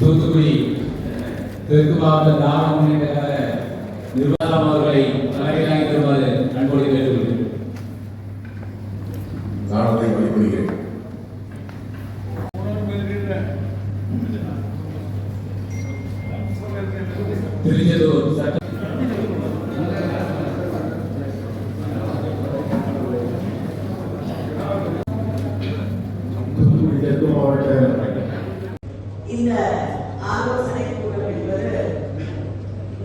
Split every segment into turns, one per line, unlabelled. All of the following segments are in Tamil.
தூத்துக்குடி தெற்கு மாவட்ட திராவிட முன்னேற்ற கழக நிர்வாகம் அவர்களை தலைமையாகி தருமாறு அன்போடு கேட்டுக்கொள்கிறேன்.
தானத்தை வழிபடுகிறேன்
திருச்செந்தூர் சட்ட
தூத்துக்குடி தெற்கு மாவட்ட
இந்த ஆலோசனை கூட்டம் என்பது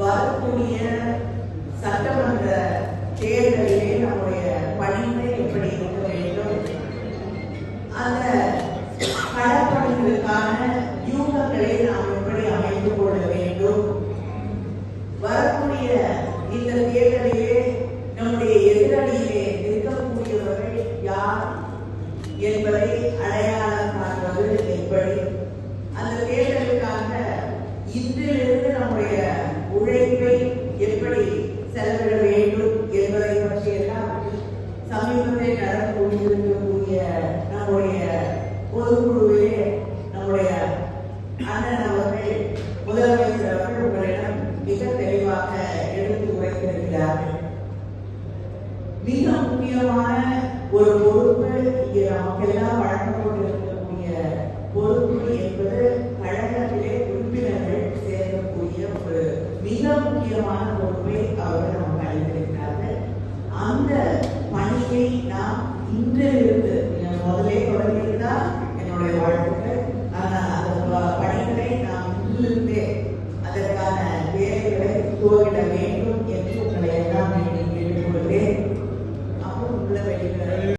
வரக்கூடிய சட்டமன்ற தேர்தலிலே நம்முடைய பணிகளை எப்படி இருக்க வேண்டும்? அந்த களப்பணிகளுக்கான யூகங்களை நாம் எப்படி அமைந்து கொள்ள வேண்டும்? வரக்கூடிய இந்த தேர்தலிலே நம்முடைய எதிரணியிலே இருக்கக்கூடியவர்கள் யார் என்பதை அடையாளம் காண்பது எப்படி அந்த தேர்தலுக்காக இன்றிலிருந்து நம்முடைய உழைப்பை எப்படி செலவிட வேண்டும் என்பதை பற்றியெல்லாம் சமீபத்தில் நடக்கக்கூடிய நம்முடைய பொதுக்குழுவிலே நம்முடைய அண்ணன் அவர்கள் முதலமைச்சர் அவர்கள் உங்களிடம் மிக தெளிவாக எடுத்து உரைத்திருக்கிறார்கள். மிக முக்கியமான ஒரு பொறுப்பு இங்கே நமக்கெல்லாம் முக்கியமான பொறுப்பை அவர்கள் நமக்கு அளித்திருக்கிறார்கள் அந்த பணியை நாம் இன்றிலிருந்து முதலே தொடங்கியிருந்தால் என்னுடைய வாழ்த்துக்கள். ஆனால் அந்த பணிகளை நாம் இன்றிலிருந்தே அதற்கான வேலைகளை துவங்கிட வேண்டும்